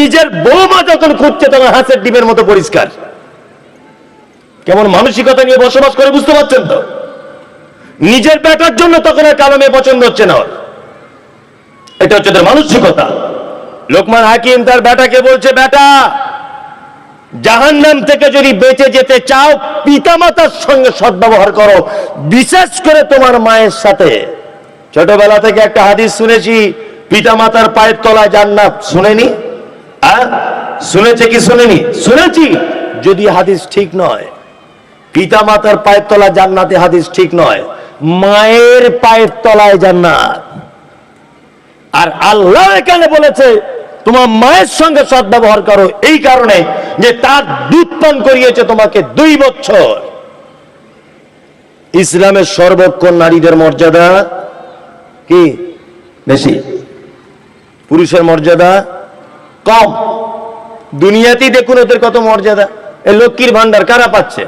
নিজের বৌমা যখন খুঁজছে তখন হাঁসের ডিমের মতো পরিষ্কার। কেমন মানসিকতা নিয়ে বসবাস করে বুঝতে পারছেন তো? নিজের বেটার জন্য তখন আর কালো মেয়ে পছন্দ হচ্ছে না এটা হচ্ছে তার মানসিকতা। লোকমান হাকিম তার বেটাকে বলছে বেটা জাহান্নাম থেকে যদি বেঁচে যেতে চাও, পিতামাতার সঙ্গে সদ্ব্যবহার করো, বিশেষ করে তোমার মায়ের সাথে। ছোটবেলা থেকে একটা হাদিস শুনেছি, পিতামাতার পায়ের তলায় জান্নাত, শুনেনি? হ্যাঁ? শুনেছে কি শুনেনি? শুনেছি। যদি হাদিস ঠিক নয়, পিতামাতার পায়ের তলায় জান্নাতে হাদিস ঠিক নয়, মায়ের পায়ের তলায় জান্নাত। আর আল্লাহ এখানে বলেছে, তোমার মায়ের সঙ্গে সদ্ব্যবহার করো এই কারণে যে তার দুধ পান করিয়েছে তোমাকে দুই বছর। ইসলামের সর্বক্ষণ নারীদের মর্যাদা কি? বেশি। পুরুষের মর্যাদা কম। দুনিয়াতেই দেখুন ওদের কত মর্যাদা। এই লক্ষ্মীর ভান্ডার কারা পাচ্ছে?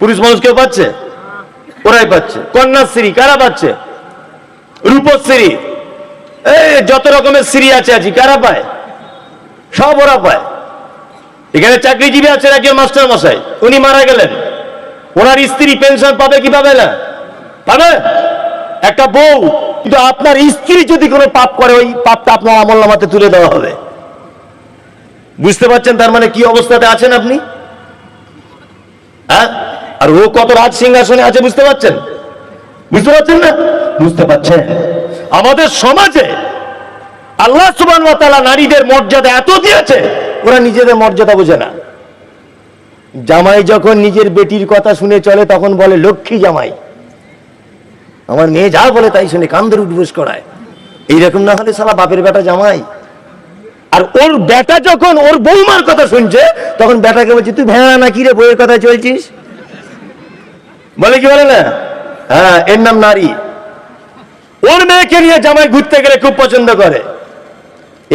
পুরুষ মানুষ কেউ পাচ্ছে? ওরাই পাচ্ছে। কন্যাশ্রী কারা পাচ্ছে? রূপশ্রী। এই যত রকমের শ্রী আছে আছি কারা পায়? সব ওরা পায়। এখানে চাকরিজীবী আছেন একজন মাস্টার মশাই? উনি মারা গেলেন। ওনার স্ত্রী পেনশন পাবে কি পাবে না? পাবে? একটা বউ। কিন্তু আপনার স্ত্রী যদি কোনো পাপ করে, ওই পাপটা আপনার আমল নামাতে তুলে দেওয়া হবে। বুঝতে পারছেন তার মানে কি অবস্থাতে আছেন আপনি? হ্যাঁ? আর ও কত রাজ সিংহাসনে আছে বুঝতে পারছেন? বুঝতে পারছেন না? বুঝতে পারছেন। আমাদের সমাজে আল্লাহ সুবান নারীদের মর্যাদা এত দিয়েছে, ওরা নিজেদের মর্যাদা বোঝে না। জামাই যখন নিজের বেটির কথা শুনে চলে, তখন বলে, লক্ষ্মী জামাই আমার মেয়ে যা বলে তাই শুনে কান্দর উঠবোস করায়। এইরকম না হলে সালা বাপের বেটা জামাই। আর ওর বেটা যখন ওর বৌমার কথা শুনছে, তখন বেটাকে বলছে, তুই ভেড়া না কি রে বইয়ের কথা চলছিস? বলে কি বলে না? হ্যাঁ এর নাম নারী। ওর মেয়েকে নিয়ে জামাই ঘুরতে গেলে খুব পছন্দ করে।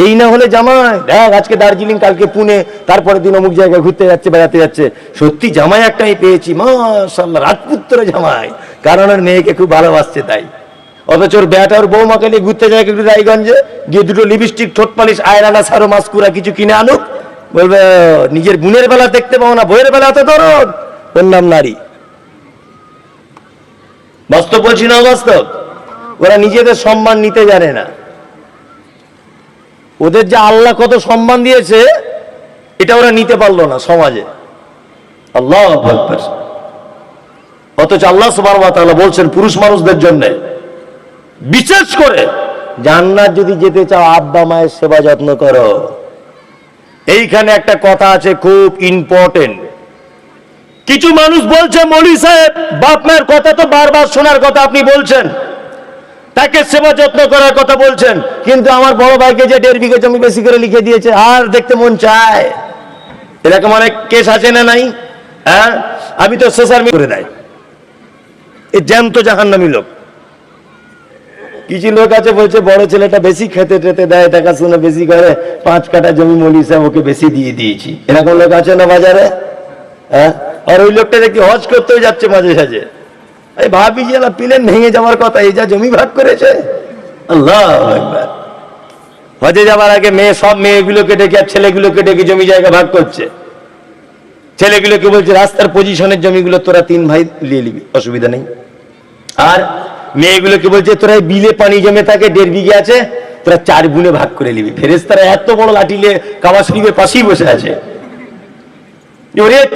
এই না হলে জামাই, দেখ আজকে দার্জিলিং, কালকে পুনে তারপরে দিন অমুক জায়গায় ঘুরতে যাচ্ছে, বেড়াতে যাচ্ছে। সত্যি জামাই একটা আমি পেয়েছি মাশাল্লাহ রাজপুত্র জামাই। কারণ ওর মেয়েকে খুব ভালোবাসছে তাই। অথচ ওর বেটা ওর বৌমাকে নিয়ে ঘুরতে যায় একটু রায়গঞ্জে, গিয়ে দুটো লিপস্টিক ঠোঁট পালিশ আয়রানা সারো, মাস্কুরা কিছু কিনে আনুক। বলবে নিজের বোনের বেলা দেখতে পাও না বইয়ের বেলা তো দরদ ওর নাম নারী। বাস্তব বলছি না বাস্তব ওরা নিজেদের সম্মান নিতে জানে না। ওদের যে আল্লাহ কত সম্মান দিয়েছে, এটা ওরা নিতে পারল না সমাজে। আল্লাহ। অথচ আল্লাহ সুবাহ বলছেন পুরুষ মানুষদের জন্য। বিশেষ করে জান্নাত যদি যেতে চাও আব্বা মায়ের সেবা যত্ন করো। এইখানে একটা কথা আছে খুব ইম্পর্টেন্ট কিছু মানুষ বলছে মৌলী সাহেব বাপ মায়ের কথা তো বারবার শোনার কথা আপনি বলছেন। তাকে সেবা যত্ন করার কথা বলছেন। কিন্তু আমার বড় ভাইকে যে দেড় বিঘে জমি বেশি করে লিখে দিয়েছে আর দেখতে মন চায়। এরকম অনেক কেস আছে না নাই? হ্যাঁ? আমি তো সোশ্যাল মিডিয়া করে দেয়। এ জ্যান্ত জাহান্নামী লোক। কিছু লোক আছে বলছে, বড় ছেলেটা বেশি খেতে টেতে দেয়, দেখাশোনা বেশি করে, পাঁচ কাটা জমি মলি ওকে বেশি দিয়ে দিয়েছি। এরকম লোক আছে না বাজারে? হ্যাঁ? আর ওই লোকটা দেখি হজ করতেও যাচ্ছে মাঝে সাঝে। এই ভাবি যে না প্লেন ভেঙে যাওয়ার কথা, এই যা জমি ভাগ করেছে। আল্লাহ একবার হজে যাওয়ার আগে মেয়ে, সব মেয়েগুলোকে ডেকে আর ছেলেগুলোকে ডেকে জমি জায়গা ভাগ করছে। ছেলেগুলোকে বলছে, রাস্তার পজিশনের জমিগুলো তোরা তিন ভাই নিয়ে নিবি, অসুবিধা নেই। আর মেয়েগুলোকে বলছে, তোরা বিলে পানি জমে থাকে, দেড় বিঘে আছে, তোরা চার গুণে ভাগ করে নিবি। ফেরেস্তারা এত বড় লাঠি নিয়ে কাবা শরীফের পাশেই বসে আছে।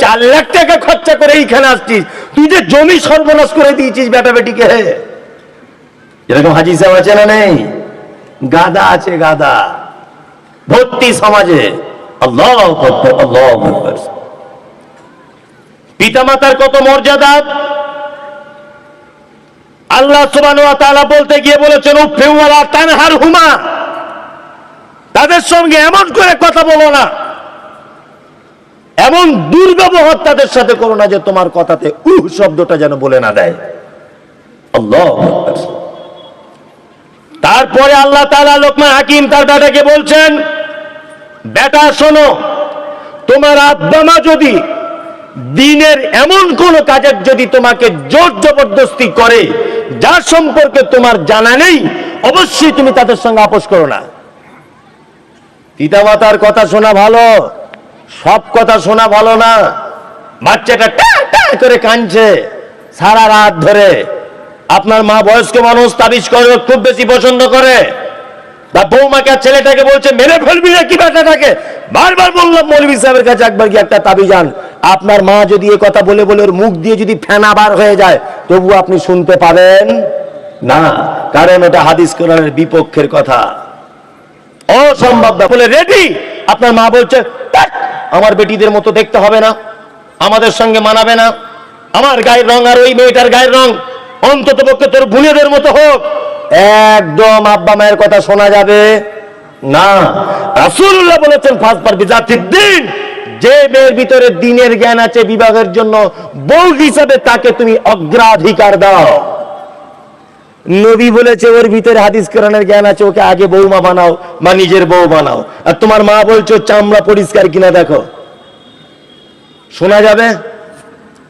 চার লাখ টাকা খরচা করে এইখানে আসছিস। তুই যে জমি সর্বনাশ করে দিয়েছিস বেটা বেটিকে। এরকম হাজি সাহেব আছে না নেই? গাদা আছে, গাদা। ভর্তি সমাজে। আল্লাহ আল্লাহ। পিতামাতার কত মর্যাদা? আল্লাহ তাআলা বলতে গিয়ে বলেছেন তানহার হুমা। তাদের সঙ্গে এমন করে কথা বলো না। এমন দুর্ব্যবহার তাদের সাথে করো না যে তোমার কথাতে উহ শব্দটা যেন বলে না দেয়। আল্লাহ তারপরে আল্লাহ তাআলা লোকমান হাকিম তার বেটাকে বলছেন, বেটা শোনো, তোমার আব্বা মা যদি দিনের এমন কোন কাজের যদি তোমাকে জোর জবরদস্তি করে, যার সম্পর্কে তোমার জানা নেই, অবশ্যই তুমি তাদের সঙ্গে আপোষ করো না। পিতামাতার কথা শোনা ভালো, সব কথা শোনা ভালো না। বাচ্চাটা টা টা করে কাঁদছে সারা রাত ধরে। আপনার মা বয়স্ক মানুষ তাবিজ করে, খুব বেশি পছন্দ করে। বা বৌমাকে আর ছেলেটাকে বলছে, মেরে ফেলবি না কি ব্যাটাটাকে? বারবার বললাম মৌলবী সাহেবের কাছে একবার কি একটা তাবিজ আন। আপনার মা যদি এ কথা বলে বলে ওর মুখ দিয়ে যদি ফেনা বার হয়ে যায় তবু আপনি শুনতে পাবেন? না কারণ এটা হাদিস কোরআনের বিপক্ষের কথা। অসম্ভব। বলে রেডি আপনার মা বলছে "ধ্যাৎ, আমার বেটিদের মতো দেখতে হবে না আমাদের সঙ্গে মানাবে না। আমার গায়ের রং আর ওই মেয়েটার গায়ের রং অন্তত পক্ষে তোর বোনেদের মতো হোক। একদম আব্বা মায়ের কথা শোনা যাবে। না রাসূলুল্লাহ বলেছেন ফার্স্ট পার বিজাতির দিন যে মেয়ের ভিতরে দিনের জ্ঞান আছে বিবাহের জন্য, বউ হিসাবে তাকে তুমি অগ্রাধিকার দাও। নবী বলেছে, ওর ভিতরে হাদিস কোরআনের জ্ঞান আছে, ওকে আগে বৌমা বানাও বা নিজের বউ বানাও। আর তোমার মা বলছো চামড়া পরিষ্কার কিনা দেখো। শোনা যাবে?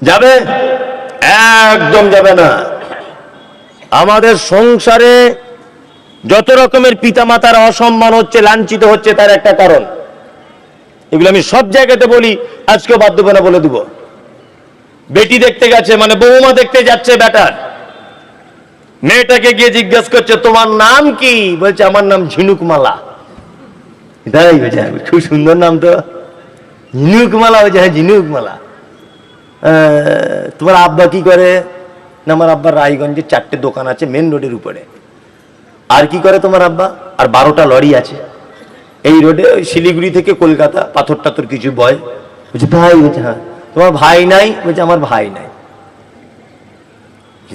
যাবে? একদম যাবে না। আমাদের সংসারে যত রকমের পিতামাতার অসম্মান হচ্ছে, লাঞ্ছিত হচ্ছে, তার একটা কারণ। এগুলো আমি সব জায়গাতে বলি আজকেও বাধ্য না বলে দিব। বেটি দেখতে গেছে মানে বৌমা দেখতে যাচ্ছে বেটার মেয়েটাকে গিয়ে জিজ্ঞেস করছে তোমার নাম কি? বলছে আমার নাম ঝিনুকমালা। তাই বলছে "হ্যাঁ, খুব সুন্দর নাম তো। ঝিনুকমালা বলছে হ্যাঁ ঝিনুকমালা। তোমার আব্বা কি করে? না আমার আব্বার রায়গঞ্জে চারটে দোকান আছে মেন রোডের উপরে। আর কি করে তোমার আব্বা? আর বারোটা লরি আছে। এই রোডে ওই শিলিগুড়ি থেকে কলকাতা পাথর টাথর কিছু বয়। বলছে, ভাই, বলছে হ্যাঁ। তোমার ভাই নাই? বলছে, আমার ভাই নাই।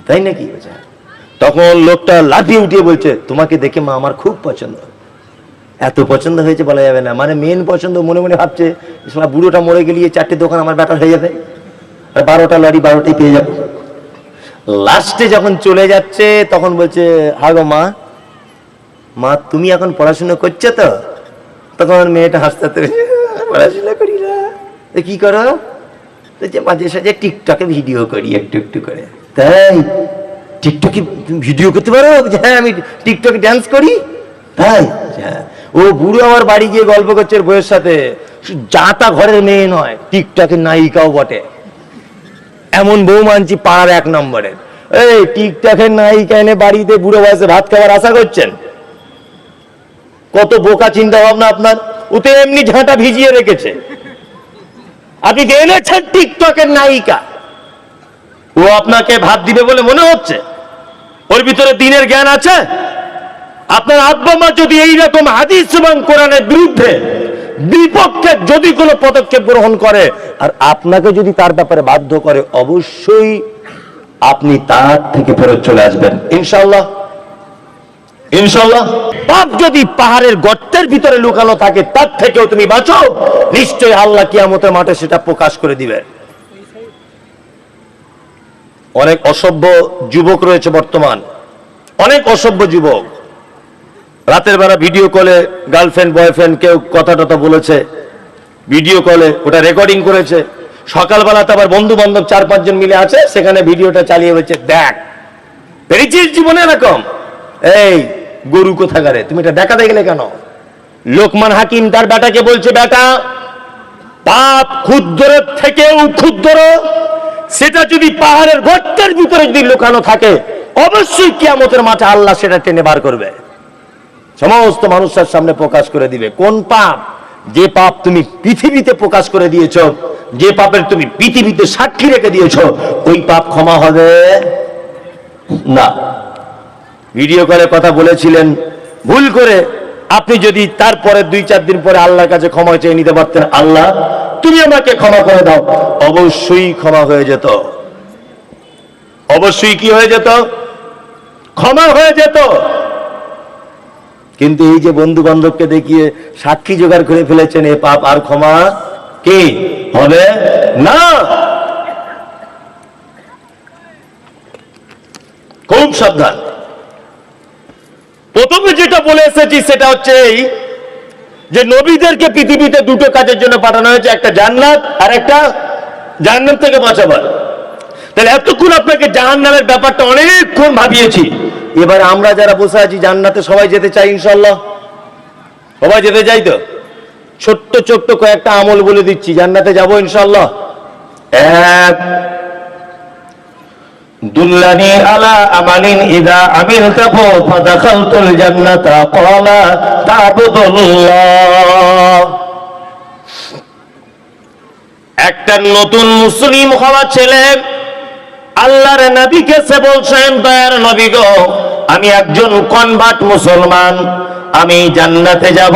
তাই নাকি? বলছে "হ্যাঁ।" তখন লোকটা লাফিয়ে উঠিয়ে বলছে, তোমাকে দেখে মা আমার খুব পছন্দ। এত পছন্দ হয়েছে বলা যাবে না। মানে মেন পছন্দ? মনে মনে ভাবছে বুড়োটা মরে গেলিয়ে চারটে দোকান আমার ব্যাটার হয়ে যাবে। আর বারোটা লরি বারোটাই পেয়ে যাব। লাস্টে যখন চলে যাচ্ছে, তখন বলছে হাগো মা। মা, তুমি এখন পড়াশোনা করছ তো? তখন মেয়েটা হাসতে হাসতে পড়াশোনা করি না। তো কি করো? বলছে মাঝে সাঝে টিকটকে ভিডিও করি একটু একটু করে। তাই? টিকটকে ভিডিও করতে পারো? হ্যাঁ আমি টিকটকে ড্যান্স করি। তাই? হ্যাঁ ও বুড়ো আমার বাড়ি গিয়ে গল্প করছে ওর বউয়ের সাথে। যা তা ঘরের মেয়ে নয় টিকটকের নায়িকাও বটে। এমন বউ মানছি পাড়ার এক নম্বরের। এই টিকটকের নায়িকা এনে বাড়িতে বুড়ো বয়সে ভাত খাওয়ার আশা করছেন? কত বোকা চিন্তা ভাবনা আপনার ওতে এমনি ঝাঁটা ভিজিয়ে রেখেছে। আপনি এনেছেন টিকটকের নায়িকা। ও আপনাকে ভাত দিবে বলে মনে হচ্ছে? ওর ভিতরে দিনের জ্ঞান আছে? আপনার আব্বা মা যদি এইরকম হাদিস এবং কোরআনের বিরুদ্ধে বিপক্ষে যদি কোনো পদক্ষেপ গ্রহণ করে, আর আপনাকে যদি তার ব্যাপারে বাধ্য করে, অবশ্যই আপনি তার থেকে ফেরত চলে আসবেন। ইনশাল্লাহ ইনশাল্লাহ পাপ যদি পাহাড়ের গর্তের ভিতরে লুকানো থাকে, তার থেকেও তুমি বাঁচো। নিশ্চয়ই আল্লাহ কিয়ামতের মাঠে সেটা প্রকাশ করে দিবে। অনেক অসভ্য যুবক রয়েছে বর্তমান। অনেক অসভ্য যুবক। রাতের বেলা ভিডিও কলে গার্লফ্রেন্ড, বয়ফ্রেন্ড কেউ কথা টথা বলেছে। ভিডিও কলে ওটা রেকর্ডিং করেছে। সকালবেলাতে আবার বন্ধু বান্ধব চার পাঁচজন মিলে আছে, সেখানে ভিডিওটা চালিয়ে বলছে, দেখ, পেরেছিস জীবনে এরকম? এই গরু কোথাকারে? তুমি এটা দেখাতে গেলে কেন? লোকমান হাকিম তার বেটাকে বলছে, বেটা, পাপ ক্ষুদ্র থেকেও ক্ষুদ্র। সেটা যদি পাহাড়ের গর্তের ভিতরে যদি লুকানো থাকে, অবশ্যই কিয়ামতের মাঠে আল্লাহ সেটা টেনে বার করবে। সমস্ত মানুষের সামনে প্রকাশ করে দিবে। কোন পাপ? যে পাপ তুমি পৃথিবীতে প্রকাশ করে দিয়েছ, যে পাপের তুমি পৃথিবীতে সাক্ষী রেখে দিয়েছ, ওই পাপ ক্ষমা হবে? না। ভিডিও কলে কথা বলেছিলেন। ভুল করে আপনি যদি তারপরে দুই, চার দিন পরে আল্লাহর কাছে ক্ষমা চেয়ে নিতে পারতেন, আল্লাহ, তুমি আমাকে ক্ষমা করে দাও। অবশ্যই ক্ষমা হয়ে যেত। অবশ্যই কি হয়ে যেত? ক্ষমা হয়ে যেত। কিন্তু এই যে বন্ধু বান্ধবকে দেখিয়ে সাক্ষী জোগাড় করে ফেলেছেন এ পাপ, আর ক্ষমা কি? হবে? না। খুব সাবধান। প্রথমে যেটা বলে এসেছি সেটা হচ্ছে এই যে নবীদেরকে পৃথিবীতে দুটো কাজের জন্য পাঠানো হয়েছে, একটা জান্নাত আর একটা জাহান্নাম থেকে বাঁচাবার। তাহলে এতক্ষণ আপনাকে জাহান্নামের ব্যাপারটা অনেকক্ষণ ভাবিয়েছি। এবার আমরা যারা বসে আছি জান্নাতে সবাই যেতে চাই ইনশাল্লাহ সবাই যেতে চাই তো? ছোট্ট ছোট্ট কয়েকটা আমল বলে দিচ্ছি, জান্নাতে যাব ইনশাল্লাহ এক দুল্লানি আলা আমালিন ইদা আমিলতাহু ফাদাখালতুল জান্নাতা, ক্বালা তা'বুদুল্লাহ। একটা নতুন মুসলিম হওয়া ছেলে, আল্লাহর নবীকে সে বলছেন, দয়ার নবী গো, আমি একজন কনভার্ট মুসলমান। আমি জান্নাতে যাব।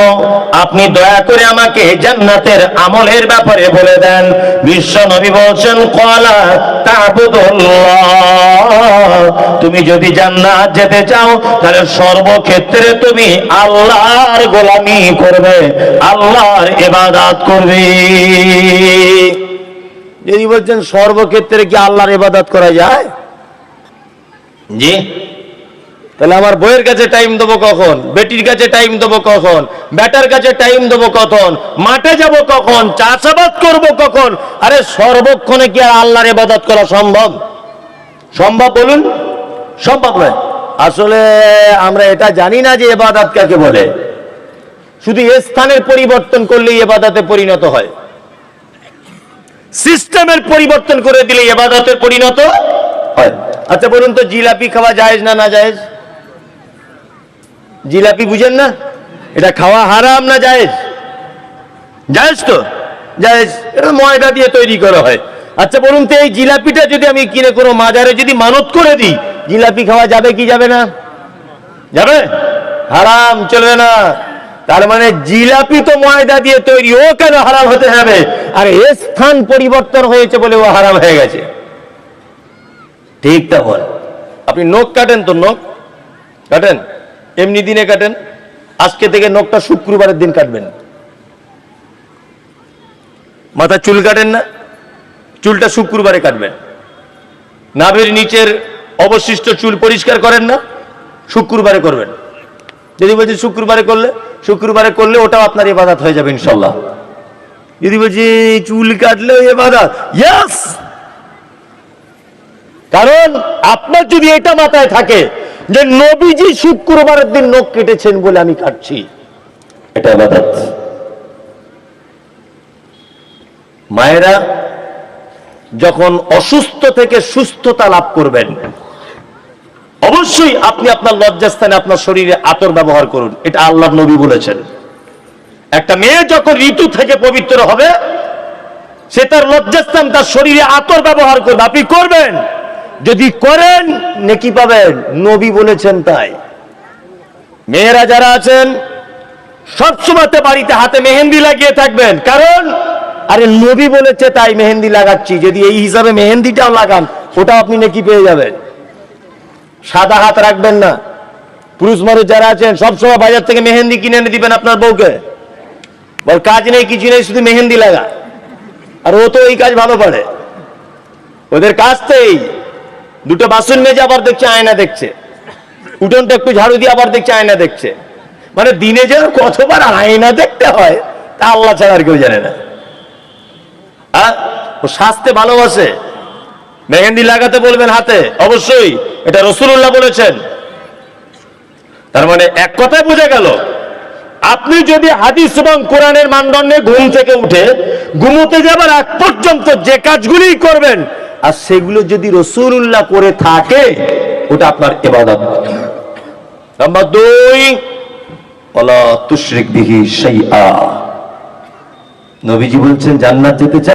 আপনি দয়া করে আমাকে জান্নাতের আমলের ব্যাপারে বলে দেন। বিশ্ব নবী বলছেন কলা তুমি যদি জান্নাত যেতে চাও তাহলে সর্বক্ষেত্রে তুমি আল্লাহর গোলামি করবে আল্লাহর এবাদাত করবে। যদি বলছেন সর্বক্ষেত্রে কি আল্লাহর ইবাদত করা যায়? জি। তাহলে আমার বইয়ের কাছে টাইম দেবো কখন? বেটির কাছে টাইম দেবো কখন? ব্যাটার কাছে টাইম দেবো কখন? মাঠে যাব কখন? চাষাবাদ করব কখন? আরে সর্বক্ষণে কি আর আল্লাহর ইবাদত করা সম্ভব? সম্ভব বলুন। সম্ভব নয়। আসলে আমরা এটা জানি না যে এবাদাত কাকে বলে। শুধু এ স্থানের পরিবর্তন করলেই এবাদাতে পরিণত হয়। সিস্টেমের পরিবর্তন করে দিলে এবাদতের পরিণত হয়। আচ্ছা বলুন তো, জিলাপি খাওয়া জায়েজ না না জায়েজ? জিলাপি বুঝেন না? এটা খাওয়া হারাম না জায়েজ? জায়েজ তো? জায়েজ। এটা ময়দা দিয়ে তৈরি করা হয়। আচ্ছা বলুন তো, এই জিলাপিটা যদি আমি কিনে কোনো মাজারে যদি মানত করে দিই, জিলাপি খাওয়া যাবে কি যাবে না? যাবে? হারাম, চলবে না। তার মানে জিলাপি তো ময়দা দিয়ে তৈরি, ও কেন হারাম হতে হবে আর, এ স্থান পরিবর্তন হয়েছে বলে ও হারাম হয়ে গেছে। ঠিক তা বল আপনি নখ কাটেন তো, নখ? কাটেন? এমনি দিনে কাটেন, আজকে থেকে নখটা শুক্রবারের দিন কাটবেন। মাথা চুল কাটেন না, চুলটা শুক্রবারে কাটবেন। নাভের নিচের অবশিষ্ট চুল পরিষ্কার করেন না, শুক্রবারে করবেন। যদি বলছি, শুক্রবারে করলে শুক্রবারে করলে ওটাও আপনার এবাদাত হয়ে যাবে ইনশাল্লাহ। যদি বলছি, চুল কাটলে এবাদাত। কারণ আপনার যদি এটা মাথায় থাকে যে নবীজি শুক্রবারের দিন নখ কেটেছেন বলে আমি কাটছি। এটা মায়েরা যখন অসুস্থ থেকে সুস্থতা লাভ করবেন, অবশ্যই আপনি আপনার লজ্জাস্থানে আপনার শরীরে আতর ব্যবহার করুন। এটা আল্লাহ নবী বলেছেন। একটা মেয়ে যখন ঋতু থেকে পবিত্র হবে, সে তার লজ্জাস্থান তার শরীরে আতর ব্যবহার করবে। আপনি করবেন? যদি করেন, নেকি পাবেন। নবী বলেছেন তাই। মেয়েরা যারা আছেন সবসময়তে বাড়িতে হাতে মেহেন্দি লাগিয়ে থাকবেন। কারণ, আরে নবী বলেছে তাই মেহেন্দি লাগাচ্ছি। যদি এই হিসাবে মেহেন্দিটাও লাগান, ওটাও আপনি নেকি পেয়ে যাবেন। সাদা হাত রাখবেন না। পুরুষ মানুষ যারা আছেন সবসময় বাজার থেকে মেহেন্দি কিনে এনে দিবেন আপনার বউকে। বল, কাজ নেই, কিছু নেই, শুধু মেহেন্দি লাগা আর ও তো এই কাজ ভালো পারে। ওদের কাজ তো এই। দুটো বাসন মেজে আবার দেখছে, আয়না দেখছে। উঠোনটা একটু ঝাড়ু দিয়ে আবার দেখছে, আয়না দেখছে। মানে দিনে যেন কতবার আয়না দেখতে হয়, তা আল্লাহ ছাড়া আর কেউ জানে না। হ্যাঁ? ও স্বাস্থ্যে ভালোবাসে। মেহেন্দি লাগাতে বলবেন হাতে? অবশ্যই। এটা রসুল্লাহ বলেছেন। তার মানে এক কথায় বোঝা গেল, আপনি যদি হাদিস এবং কোরআনের মানদণ্ডে ঘুম থেকে উঠে, ঘুমোতে যাবার আগ পর্যন্ত যে কাজগুলি করবেন আর সেগুলো যদি রসুল্লাহ করে থাকে, ওটা আপনার এবাদত। নাম্বার দুই তুশরিক সেই আ নবীজি বলছেন, জান্নাত যেতে চায়